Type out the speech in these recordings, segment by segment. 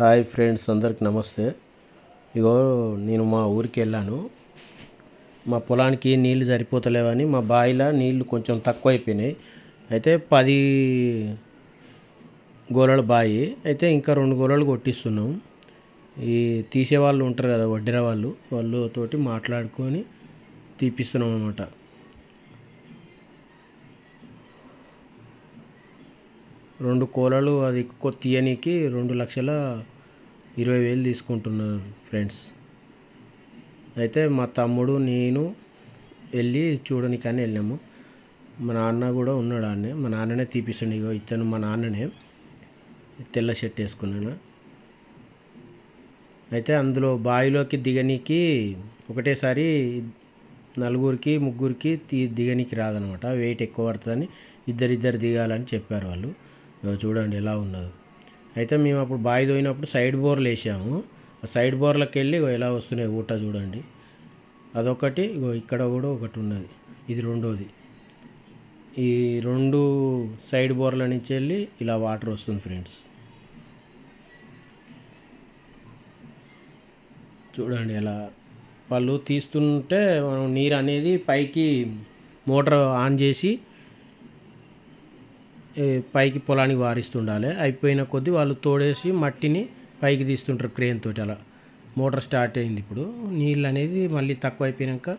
Hi friends అందరికి నమస్తే. ఇగో నేను మా ఊరికి వెళ్ళాను. మా పొలానికి నీళ్ళు సరిపోతలేవని మా బావిలో నీళ్ళు కొంచెం తక్కువ అయిపోయినాయి అయితే పది గోళలు బావి అయితే ఇంకా రెండు గోళలు కొట్టిస్తున్నాం. ఈ తీసేవాళ్ళు ఉంటారు కదా వడ్డెర వాళ్ళు వాళ్ళతోటి మాట్లాడుకొని తీపిస్తున్నాం అనమాట రెండు కోలలు అది ఎక్కువ తీయనీకి రెండు లక్షల ఇరవై వేలు తీసుకుంటున్నారు ఫ్రెండ్స్. అయితే మా తమ్ముడు నేను వెళ్ళి చూడనికని వెళ్ళాము. మా నాన్న కూడా ఉన్నాడు ఆడనే. మా నాన్ననే తీపిస్తుండే. ఇగో ఇతను మా నాన్ననే. తెల్ల షర్ట్ వేసుకున్నాను అయితే అందులో బావిలోకి దిగనీకి ఒకటేసారి నలుగురికి ముగ్గురికి తీ దిగనీకి రాదనమాట. వెయిట్ ఎక్కువ పడుతుందని ఇద్దరిద్దరు దిగాలని చెప్పారు వాళ్ళు. చూడండి ఎలా ఉన్నదో. అయితే మేము అప్పుడు బావి తోయినప్పుడు సైడ్ బోర్లు వేసాము. సైడ్ బోర్లకు వెళ్ళి ఎలా వస్తున్నాయి ఊట చూడండి. అదొకటి ఇగో ఇక్కడ కూడా ఒకటి ఉన్నది. ఇది రెండోది. ఈ రెండు సైడ్ బోర్ల నుంచి వెళ్ళి ఇలా వాటర్ వస్తుంది ఫ్రెండ్స్. చూడండి ఎలా వాళ్ళు తీస్తుంటే మనం నీరు అనేది పైకి మోటార్ ఆన్ చేసి పైకి పొలానికి వారిస్తుండాలి. అయిపోయిన కొద్దీ వాళ్ళు తోడేసి మట్టిని పైకి తీస్తుంటారు క్రేన్ తోటి అలా. మోటార్ స్టార్ట్ అయింది ఇప్పుడు. నీళ్ళు అనేది మళ్ళీ తక్కువ అయిపోయాక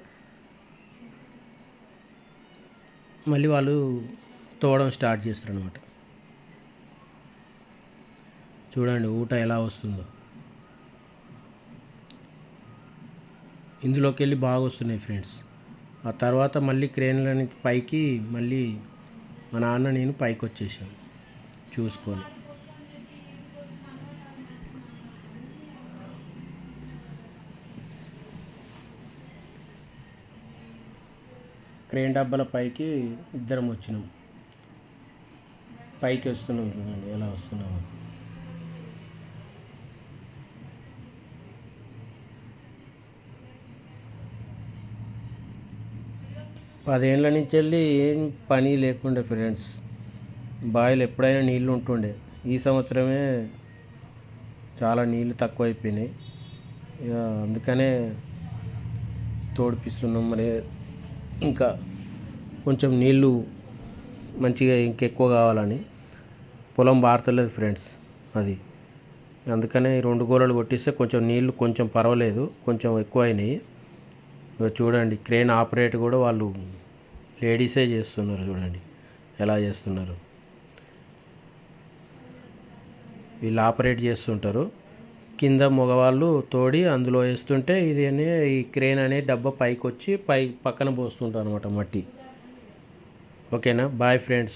మళ్ళీ వాళ్ళు తోవడం స్టార్ట్ చేస్తారు అనమాట చూడండి ఊట ఎలా వస్తుందో. ఇందులోకి వెళ్ళి బాగా వస్తున్నాయి ఫ్రెండ్స్. ఆ తర్వాత మళ్ళీ క్రేన్లని పైకి మళ్ళీ మా నాన్న నేను పైకి వచ్చేసాను చూసుకొని. క్రేన్ డబ్బాల పైకి ఇద్దరం వచ్చినాం. పైకి వస్తున్నాం చూడండి ఎలా వస్తున్నాము. పదేళ్ళ నుంచి వెళ్ళి ఏం పని లేకుండే ఫ్రెండ్స్. బాయిలు ఎప్పుడైనా నీళ్ళు ఉంటుండే ఈ సంవత్సరమే చాలా నీళ్ళు తక్కువ అయిపోయినాయి ఇక అందుకనే తోడిపిస్తున్నాం. మరి ఇంకా కొంచెం నీళ్ళు మంచిగా ఇంకెక్కువ కావాలని. పొలం బారతలేదు ఫ్రెండ్స్ అది. అందుకనే రెండు గోళాలు కొట్టిస్తే కొంచెం నీళ్ళు కొంచెం పర్వాలేదు. కొంచెం ఎక్కువ అయినాయి చూడండి క్రేన్ ఆపరేట్ కూడా వాళ్ళు లేడీసే చేస్తున్నారు చూడండి ఎలా చేస్తున్నారు. వీళ్ళు ఆపరేట్ చేస్తుంటారు. కింద మగవాళ్ళు తోడి అందులో వేస్తుంటే ఇది అనే ఈ క్రేన్ అనే డబ్బా పైకి వచ్చి పై పక్కన పోస్తుంటారు అనమాట మట్టి. ఓకేనా? Bye friends.